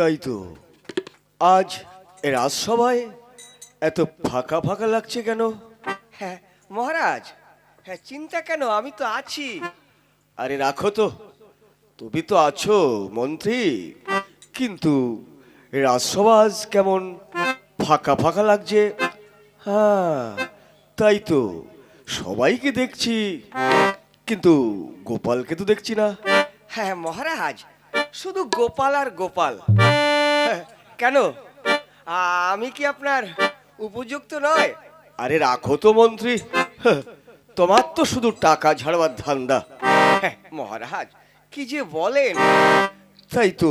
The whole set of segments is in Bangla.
তাই তো। আজ রাজসভায় এত ফাঁকা ফাঁকা লাগছে কেন? হ্যাঁ মহারাজ হ্যাঁ চিন্তা কেন? আমি তো আছি। আরে রাখো তো। তুমি তো আছো মন্ত্রী। কিন্তু রাজসভা আজ কেমন ফাঁকা ফাঁকা লাগছে? হ্যাঁ তাই তো। সবাইকে দেখছি কিন্তু গোপালকে তো দেখছি না। হ্যাঁ মহারাজ শুধু গোপাল আর গোপাল। কেন? আমি কি আপনার উপযুক্ত নয়? আরে রাখো তো মন্ত্রী। হ্যাঁ, তোমার তো শুধু টাকা ঝাড়বার ধান্দা। হ্যাঁ, মহারাজ কি যে বলেন। তাই তো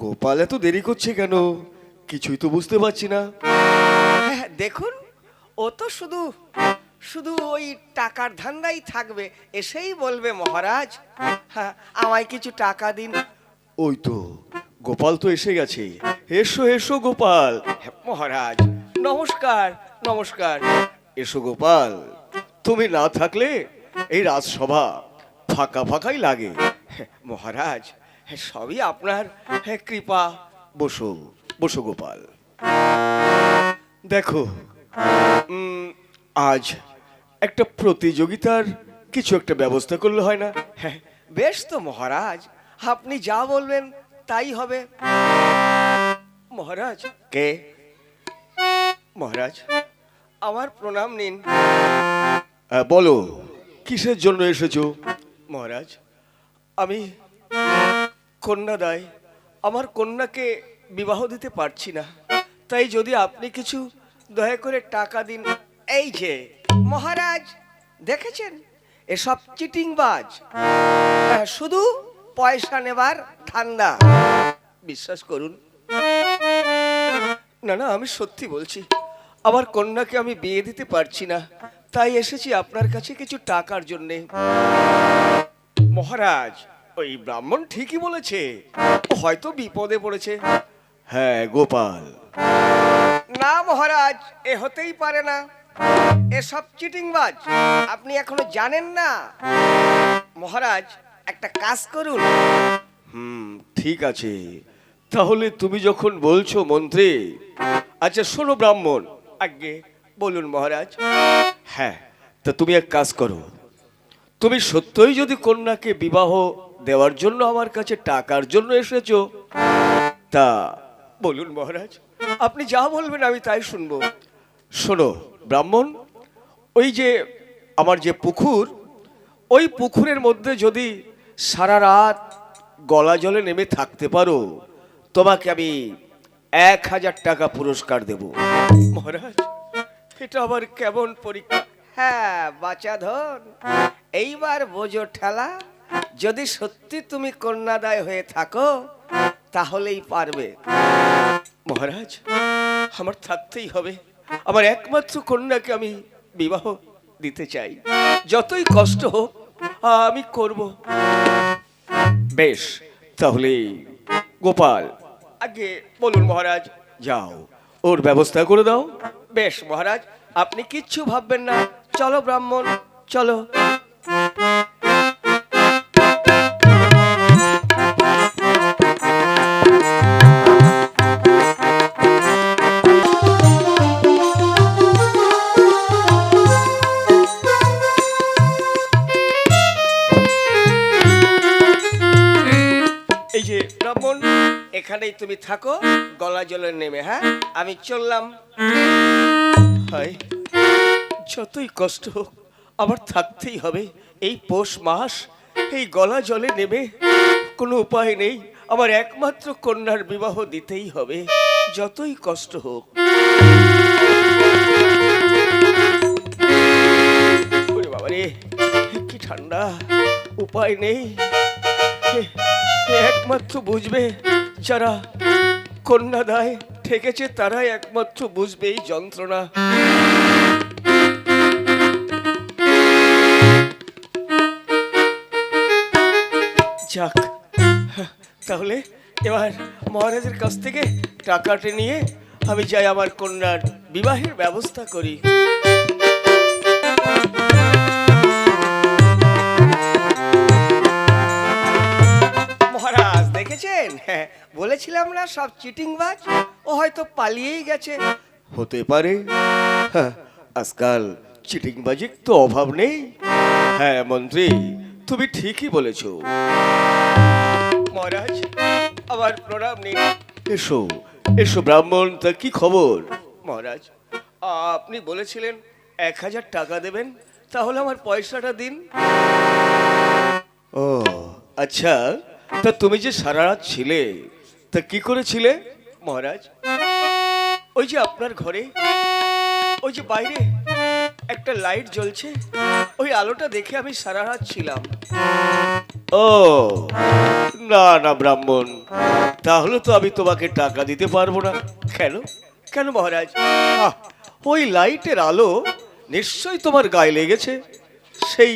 গোপাল এত দেরি করছে কেন? কিছুই তো বুঝতে পারছি না। হ্যাঁ, দেখুন ও তো শুধু শুধু ওই টাকার ধান্দাই থাকবে এসেই বলবে মহারাজ। হ্যাঁ আমায় কিছু টাকা দিন। ওই তো গোপাল তো এসে গেছে। এসো এসো গোপাল। মহারাজ নমস্কার নমস্কার। এসো গোপাল তুমি না থাকলে এই রাজসভা ফাঁকা ফাঁকাই লাগে। মহারাজ সবই আপনার কৃপা। বসো বসো গোপাল। দেখো আজ একটা প্রতিযোগিতার কিছু একটা ব্যবস্থা করলে হয় না? হ্যাঁ, বেশ তো মহারাজ আপনি যা বলবেন তাই হবে। মহারাজ। কে? মহারাজ আমার প্রণাম নিন। বলো। কিসের জন্য এসেছ? মহারাজ আমি কন্যাদায় আমার কন্যাকে বিবাহ দিতে পারছি না। তাই যদি আপনি কিছু দয়া করে টাকা দিন। এই যে মহারাজ দেখেছেন? এসব চিটিংবাজ। হ্যাঁ, শুধু পয়সা নেবার ধান্দা। বিশ্বাস করুন। না না আমি সত্যি বলছি আমার কন্যাকে আমি বিয়ে দিতে পারছি না তাই এসেছি আপনার কাছে কিছু টাকার জন্যে। মহারাজ ওই ব্রাহ্মণ ঠিকই বলেছে হয়তো বিপদে পড়েছে। হ্যাঁ গোপাল। না মহারাজ এ হতেই পারে না। এসব চিটিংবাজ আপনি এখনও জানেন না। মহারাজ একটা কাজ করুন। হুম, ঠিক আছে। তাহলে তুমি যখন বলছো মন্ত্রী আচ্ছা শোনো ব্রাহ্মণ। আগে বলুন মহারাজ। হ্যাঁ তা তুমি এক কাজ করো। তুমি সত্যই যদি কন্যাকে বিবাহ দেওয়ার জন্য আমার কাছে টাকার জন্য এসেছ, তা বলুন মহারাজ, আপনি যা বলবেন আমি তাই শুনব। শোনো, ব্রাহ্মণ, ওই যে, আমার যে পুকুর, ওই পুকুরের মধ্যে যদি সারা রাত গলা জলে নেমে থাকতে পারো। তোমাকে আমি এক হাজার টাকা পুরস্কার দেব। মহারাজ এটা আবার কেমন পরীক্ষা? হ্যাঁ বাচ্চা ধন। এইবার বোঝো ঠেলা যদি সত্যি তুমি কন্যাদায় হয়ে থাকো তাহলেই পারবে। মহারাজ আমার থাকতেই হবে। আমার একমাত্র কন্যাকে আমি বিবাহ দিতে চাই। যতই কষ্ট হোক আমি করব। বেশ তাহলে গোপাল। আগে বলুন মহারাজ। যাও ওর ব্যবস্থা করে দাও। বেশ মহারাজ আপনি কিচ্ছু ভাববেন না। চলো ব্রাহ্মণ চলো। তুমি থাকো, গলা জলে নেমে হ্যাঁ? আমি চললাম। যতই কষ্ট হোক আবার থাকতেই হবে। এই পৌষ মাস, এই গলা জলে নেমে, কোনো উপায় নেই। আমার একমাত্র কন্যার বিবাহ দিতেই হবে, যতই কষ্ট হোক। কি ঠান্ডা। উপায় নেই। একমাত্র বুঝবে যারা কন্যা দায় ঠেকেছে তারাই একমাত্র বুঝবে এই যন্ত্রণা। যাক তাহলে এবার মহারাজের কাছ থেকে টাকাটা নিয়ে আমি যাই আমার কন্যার বিবাহের ব্যবস্থা করি। দেখেছেন হ্যাঁ বলেছিলাম না সব চিটিংবাজ। ও হয়তো পালিয়েই গেছে। হতে পারে। হ্যাঁ, আজকাল চিটিংবাজির তো অভাব নেই। হ্যাঁ মন্ত্রী তুমি ঠিকই বলেছ। মহারাজ আমার প্রণাম নেই এসো এসো ব্রাহ্মণ তা কি খবর? মহারাজ আপনি বলেছিলেন এক হাজার টাকা দেবেন তাহলে আমার পয়সাটা দিন। ও আচ্ছা তা তুমি যে সারা রাত ছিলে, তা কি করেছিলে, মহারাজ? ওই যে আপনার ঘরে, ওই যে বাইরে একটা লাইট জ্বলছে, ওই আলোটা দেখে আমি সারা রাত ছিলাম। ও, না না, ব্রাহ্মণ, তাহলে তো আমি তোমাকে টাকা দিতে পারব না। কেন? কেন, মহারাজ? ওই লাইটের আলো নিশ্চয়ই তোমার গায়ে লেগেছে। সেই,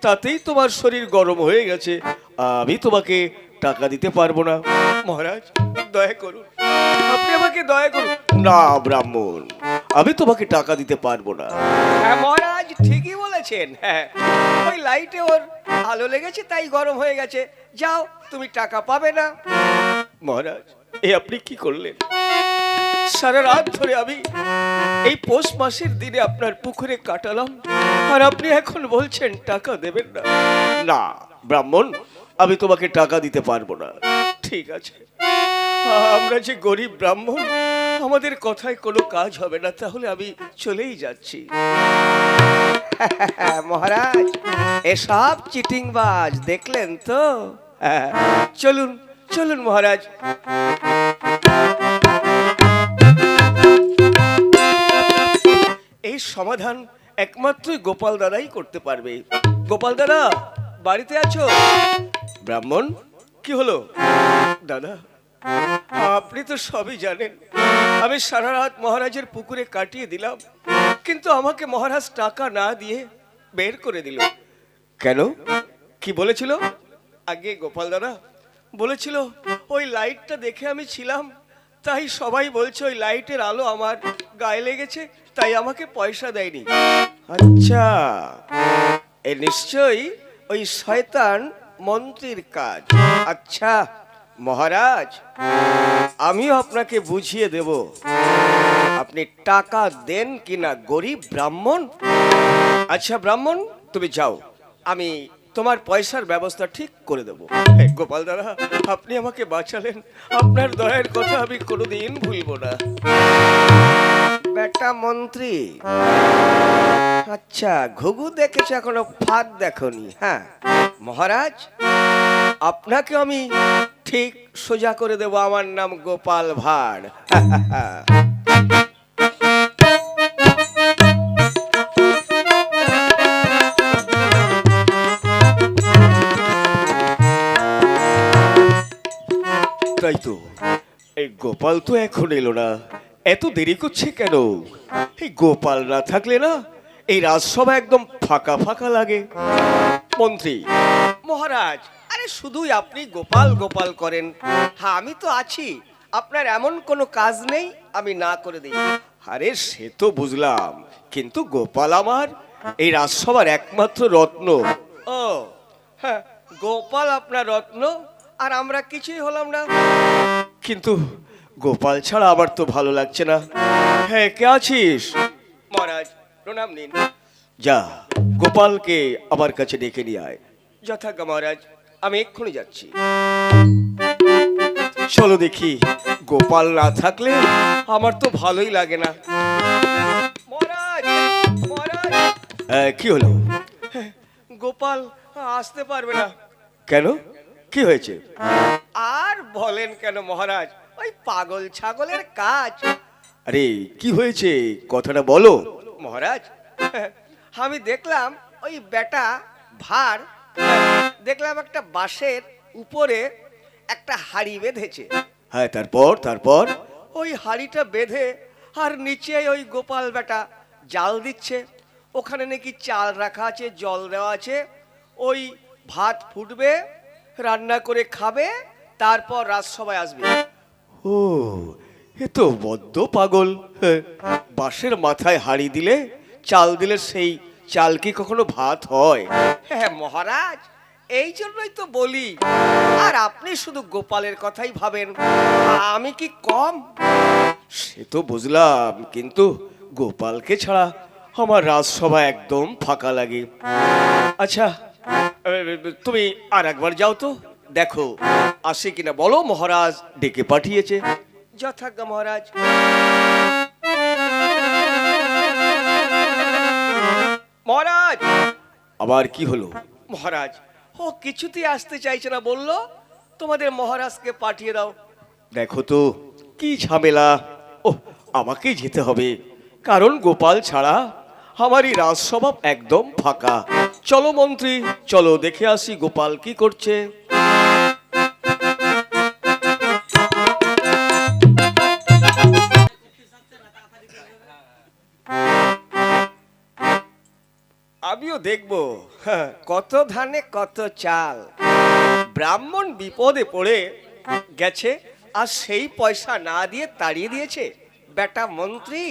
তাতেই তোমার শরীর গরম হয়ে গেছে। আমি তোমাকে টাকা দিতে পারব না। মহারাজ দয়া করুন। আপনি আমাকে দয়া করুন। না ব্রাহ্মণ আমি তোমাকে টাকা দিতে পারব না। হ্যাঁ মহারাজ ঠিকই বলেছেন। হ্যাঁ ওই লাইটে ওর আলো লেগেছে তাই গরম হয়ে গেছে। যাও তুমি টাকা পাবে না। মহারাজ এ আপনি কি করলেন? সারা রাত ধরে আমি এই পৌষ মাসের দিনে আপনার পুকুরে কাটালাম আর আপনি এখন বলছেন টাকা দেবেন না। না ব্রাহ্মণ আমি তোমাকে টাকা দিতে পারব না। ঠিক আছে। আমরা যে গরিব ব্রাহ্মণ আমাদের কথায় কোনো কাজ হবে না তাহলে আমি চলেই যাচ্ছি। মহারাজ এসব চিটিংবাজ দেখলেন তো? হ্যাঁ, চলুন চলুন মহারাজ। এই সমাধান একমাত্রই গোপাল দাদাই করতে পারবে। গোপাল দাদা বাড়িতে আছো? ব্রাহ্মণ, কি হলো? দাদা, আপনি তো সবই জানেন। আমি সারা রাত মহারাজের পুকুরে কাটিয়ে দিলাম, কিন্তু আমাকে মহারাজ টাকা না দিয়ে বের করে দিল। কেন? কি বলেছিল? আগে গোপাল দাদা বলেছিল, ওই লাইটটা দেখে আমি ছিলাম, তাই সবাই বলছে ওই লাইটের আলো আমার গায়ে লেগেছে, তাই আমাকে পয়সা দেয়নি। আচ্ছা এ নিশ্চয়ই ওই শয়তান মন্ত্রীর কাজ। আচ্ছা মহারাজ, আমিও আপনাকে বুঝিয়ে দেব। আপনি টাকা দেন কিনা, গরিব ব্রাহ্মণ? আচ্ছা ব্রাহ্মণ, তুমি যাও। আমি তোমার পয়সার ব্যবস্থা ঠিক করে দেবো। গোপাল দাদা, আপনি আমাকে বাঁচালেন। আপনার দয়ের কথা আমি কোনোদিন ভুলবো না। বেটা মন্ত্রী। আচ্ছা ঘুঘু দেখেছে এখনও? ফাঁদ দেখনি হ্যাঁ? মহারাজ, আপনাকে আমি ঠিক সোজা করে দেব, আমার নাম গোপাল ভাঁড়। তাই তো, এই গোপাল তো এখন এলো না। এত দেরি করছে কেন? এই গোপাল না থাকলে না এই রাজসভা একদম ফাঁকা ফাঁকা লাগে। মন্ত্রী, মহারাজ, আরে শুধুই আপনি গোপাল গোপাল করেন। হ্যাঁ আমি তো আছি। আপনার এমন কোনো কাজ নেই, আমি না করে দিই। আরে সে তো বুঝলাম, কিন্তু গোপাল আমার এই রাজসভার একমাত্র রত্ন। ও হ্যাঁ গোপাল আপনার রত্ন, আর আমরা কিছুই হলাম না। কিন্তু গোপাল ছাড়া আমার তো ভালো লাগছে না। হ্যাঁ কে আছিস? মহারাজ প্রণাম নিন। যা গোপালকে আমার কাছে ডেকে নিয়ে আয়। যথাজ্ঞা মহারাজ আমি এক্ষুনি যাচ্ছি। চলো দেখি গোপাল না থাকলে আমার তো ভালোই লাগে না। মহারাজ মহারাজ। আহ, কি হলো? গোপাল আসতে পারবে না। কেন? কি হয়েছে? আর বলেন কেন মহারাজ? ওই পাগল ছাগলের কাজ। আরে কি হয়েছে? কথাটা বলো। মহারাজ আমি দেখলাম ওই বেটা ভার দেখলাম একটা বাঁশের উপরে একটা হাড়ি বেঁধেছে। হ্যাঁ তারপর তারপর? ওই হাড়িটা বেঁধে আর নিচে ওই গোপাল বেটা জাল দিচ্ছে। ওখানে নাকি চাল রাখা আছে জল দেওয়া আছে। ওই ভাত ফুটবে রান্না করে খাবে তারপর রাজসভায় আসবে। ও এ তো বদ্ধ পাগল। হ্যাঁ, বাঁশের মাথায় হাড়ি দিলে চাল দিলে সেই চাল কি কখনো ভাত হয়? হ্যাঁ মহারাজ এই জন্যই তো বলি। আর আপনি শুধু গোপালের কথাই ভাবেন আমি কি কম? সে তো বুঝলাম কিন্তু গোপালকে ছাড়া আমার রাজসভা একদম ফাঁকা লাগে। আচ্ছা তুমি আর একবার যাও তো দেখো। আসে কিনা বলো মহারাজ। ডেকে পাঠিয়েছে। যথাজ্ঞা মহারাজ। মহারাজ! আবার কি হলো? মহারাজ ও কিছুতেই আসতে চাইছে না বলল তোমাদের মহারাজকে পাঠিয়ে দাও। দেখো তো কি ঝামেলা। ও আমাকেই যেতে হবে। কারণ গোপাল ছাড়া আমারই রাজসভা একদম ফাঁকা। চলো মন্ত্রী চলো দেখে আসি গোপাল কি করছে। আমিও দেখব। কত ধানে কত চাল। ব্রাহ্মণ বিপদে পড়ে গেছে আর সেই পয়সা না দিয়ে তাড়িয়ে দিয়েছে। বেটা মন্ত্রী।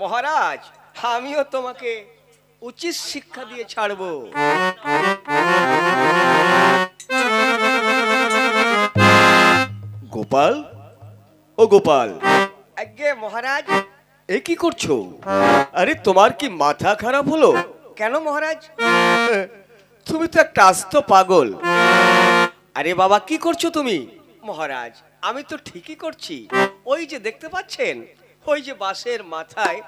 মহারাজ আমিও তোমাকে উচিত শিক্ষা দিয়ে ছাড়বো। গোপাল? ও গোপাল। আজ্ঞে মহারাজ। এ কি করছ? আরে তোমার কি মাথা খারাপ হলো? কেন মহারাজ? তুমি তো একটা আস্ত পাগল। আরে বাবা কি করছ তুমি? মহারাজ আমি তো ঠিকই করছি। ওই যে দেখতে পাচ্ছেন ওই যে বাঁশের মাথায়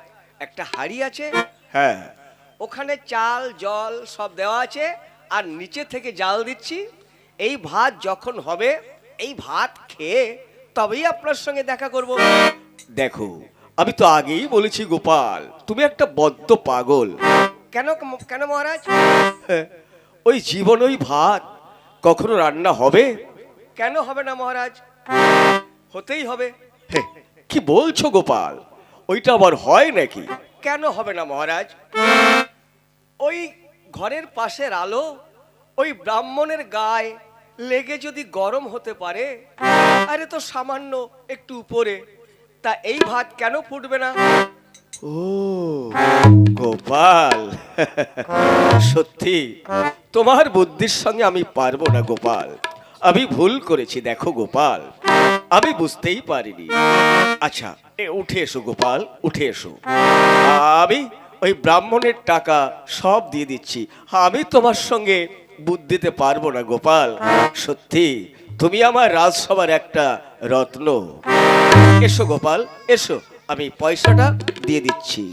একটা হাড়ি আছে। হ্যাঁ। ওখানে চাল জল সব দেওয়া আছে আর নিচে থেকে জাল দিচ্ছি। এই ভাত যখন হবে এই ভাত খেয়ে তবেই আপনার সঙ্গে দেখা করব। দেখো আমি তো আগেই বলেছি গোপাল তুমি একটা বদ্ধ পাগল। কেন কেন মহারাজ? হ্যাঁ, ওই জীবন ওই ভাত। কখনো রান্না হবে? কেন হবে না মহারাজ? হতেই হবে। হে, কি বলছো গোপাল? ওইটা আবার হয় নাকি? কেন হবে না মহারাজ? ওই ঘরের পাশের আলো ওই ব্রাহ্মণের গায়ে লেগে যদি গরম হতে পারে আরে তো সামান্য একটু উপরে। তা এই ভাত কেন ফুটবে না? ও, গোপাল। সত্যি, তোমার বুদ্ধির সঙ্গে আমি পারব না, গোপাল। আমি ভুল করেছি, দেখো গোপাল। আমি বুঝতেই পারিনি। আচ্ছা উঠে এসো, গোপাল, উঠে এসো। আমি ওই ব্রাহ্মণের টাকা সব দিয়ে দিচ্ছি। আমি তোমার সঙ্গে বুদ্ধিতে পারব না, গোপাল। সত্যি, তুমি আমার রাজসভার একটা রত্ন। এসো গোপাল এসো। আমি পয়সাটা দিয়ে দিচ্ছি।